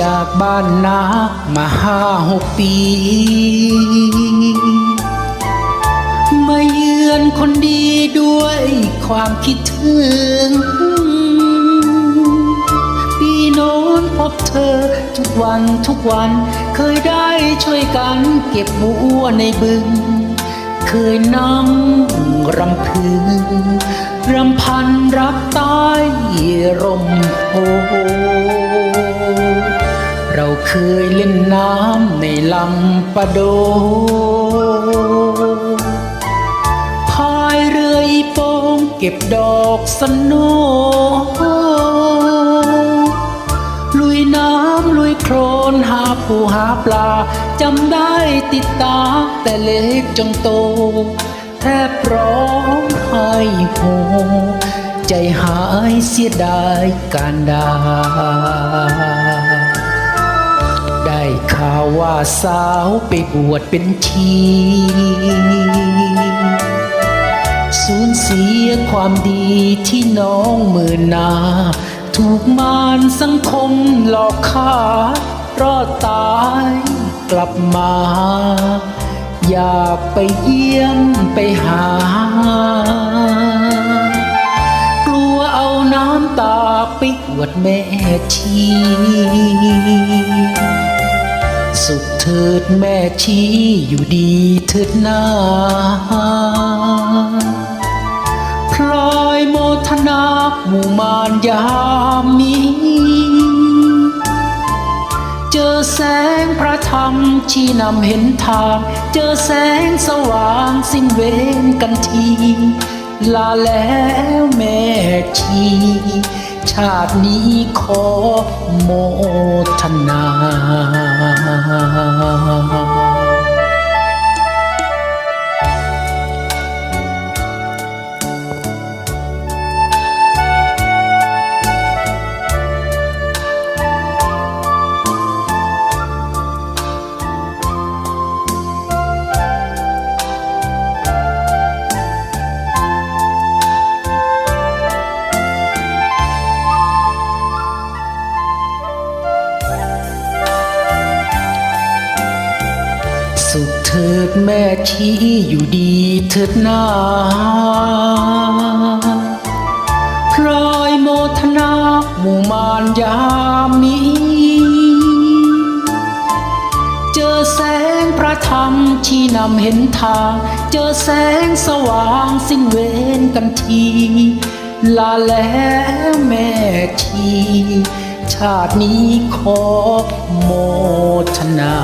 จากบ้านนามาห้าหกปี มาเยือนคนดีด้วยความคิดถึง ปีโน้นพบเธอทุกวันทุกวันเคยได้ช่วยกันเก็บบัวในบึง เคยนั่งรำพึงรำพันรักใต้ร่มโพ เราเคยเล่นน้ำในลำปะโด พายเรืออีโปงเก็บดอกสโนลุยน้ำลุยโครนหาปูหาปลาจำได้ติดตาแต่เล็กจนโต แทบร้องไห้โฮใจหายเสียดายการดา ว่าสาวไปบวชเป็นชีสูญเสียความดีที่น้องมื่นนา ถูกมารสังคมหลอกฆ่ารอดตายกลับมา อยากไปเยี่ยมไปหา กลัวเอาน้ำตาไปอวดแม่ชี สุขเถิดแม่ชีอยู่ดีเถิดนาพลอยโมทนาหมู่มานยามมีเจอแสงพระธรรมชี้นำเห็นทาง เจอแสงสว่างสิ้นเวรกันทีลาแล้วแม่ชีชาตินี้ขอโมทนา สุ ถิดแม่ชีอยู่ดีเถิดนาพลอยโมทนาหมู่มานยามี เจอแสงพระธรรมชี้นำเห็นทาง เจอแสงสว่างสิ้นเวรกันที ลาแล้วแม่ชีชาตินี้ขอโมทนา